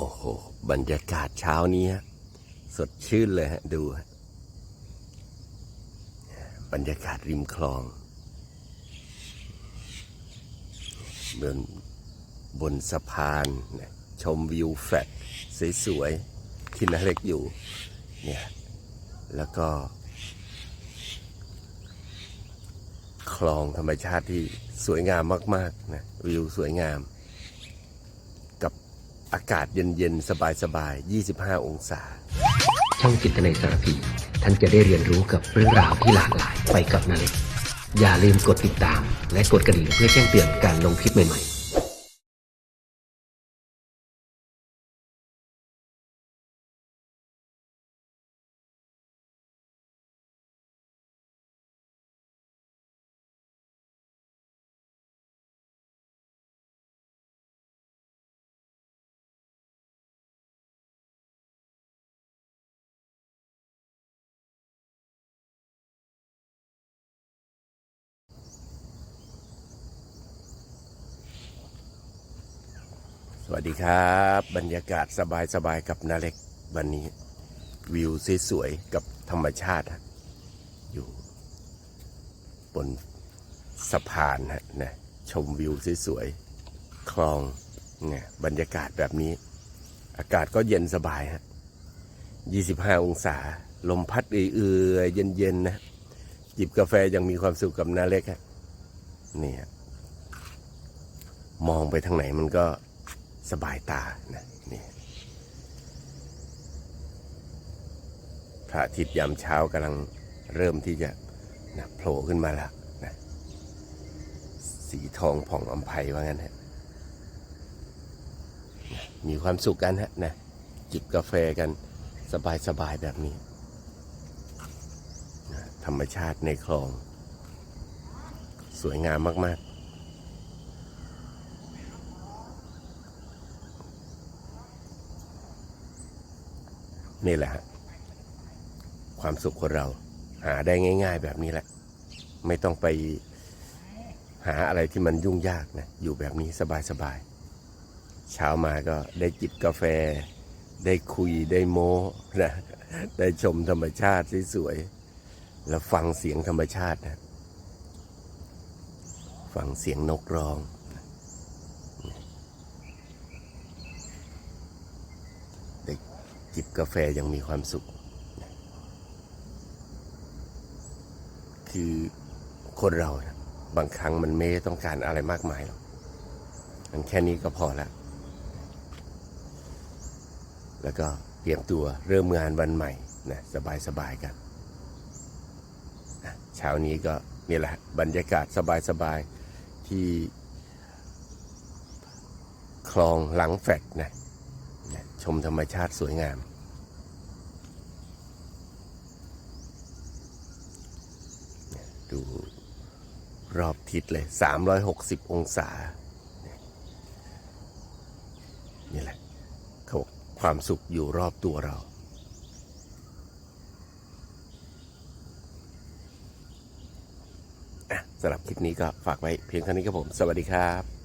โอ้โห บรรยากาศเช้านี้ฮะสดชื่นเลยฮะ ดูฮะบรรยากาศริมคลอง เมืองบนสะพาน ชมวิวแฟลตสวยๆ ที่นาเล็กอยู่ เนี่ย แล้วก็ คลองธรรมชาติที่สวยงามมาก ๆ นะ วิวสวยงาม อากาศเย็นๆ สบายๆ 25 องศา ช่องจิตในสารพี ท่านจะได้เรียนรู้กับเรื่องราวที่หลากหลายไปกับนาเล็กอย่าลืมกดติดตาม และกดกระดิ่งเพื่อแจ้งเตือนการลงคลิปใหม่ๆ สวัสดีครับ บรรยากาศสบายๆกับนาเล็กวันนี้ วิวสวยๆกับธรรมชาติ อยู่ บนสะพานฮะนะชมวิวสวยๆคลองเนี่ยบรรยากาศแบบนี้ อากาศก็เย็นสบายฮะ25 องศา ลมพัดเอื่อยๆเย็นๆนะ จิบกาแฟยังมีความสุขกับนาเล็กฮะนี่ฮะมองไปทางไหนมันก็ สบายตานะนี่พระอาทิตย์ยามเช้ากำลังเริ่มที่จะนะโผล่ขึ้นมาแล้วนะสีทองผ่องอำไพว่างั้นฮะนะมีความสุขกันฮะนะจิบกาแฟกันสบายๆแบบนี้นะธรรมชาติในคลอง สวยงามมาก ๆ นี่แหละฮะความสุขคนเราหาได้ง่าย ๆ แบบนี้แหละ ไม่ต้องไปหาอะไรที่มันยุ่งยากนะ อยู่แบบนี้สบายๆเช้ามาก็ได้จิบกาแฟ ได้คุยได้โม้นะได้ชมธรรมชาติสวยๆแล้วฟังเสียงธรรมชาตินะ ฟังเสียงนกร้อง ได้ จิบกาแฟยังมีความสุข คือคนเรานะบางครั้งมันไม่ต้องการอะไรมากมายหรอกมันแค่นี้ก็พอแล้วแล้วก็เตรียมตัวเริ่มงานวันใหม่นะสบายๆกันเช้านี้ก็นี่แหละบรรยากาศสบายๆที่คลองหลังแฟดนะ มธรรมชาติสวยงาม ดูรอบทิศเลย 360 องศา นี่แหละเขาบอกความสุขอยู่รอบตัวเรา สำหรับคลิปนี้ก็ฝากไว้เพียงเท่านี้ครับผม สวัสดีครับ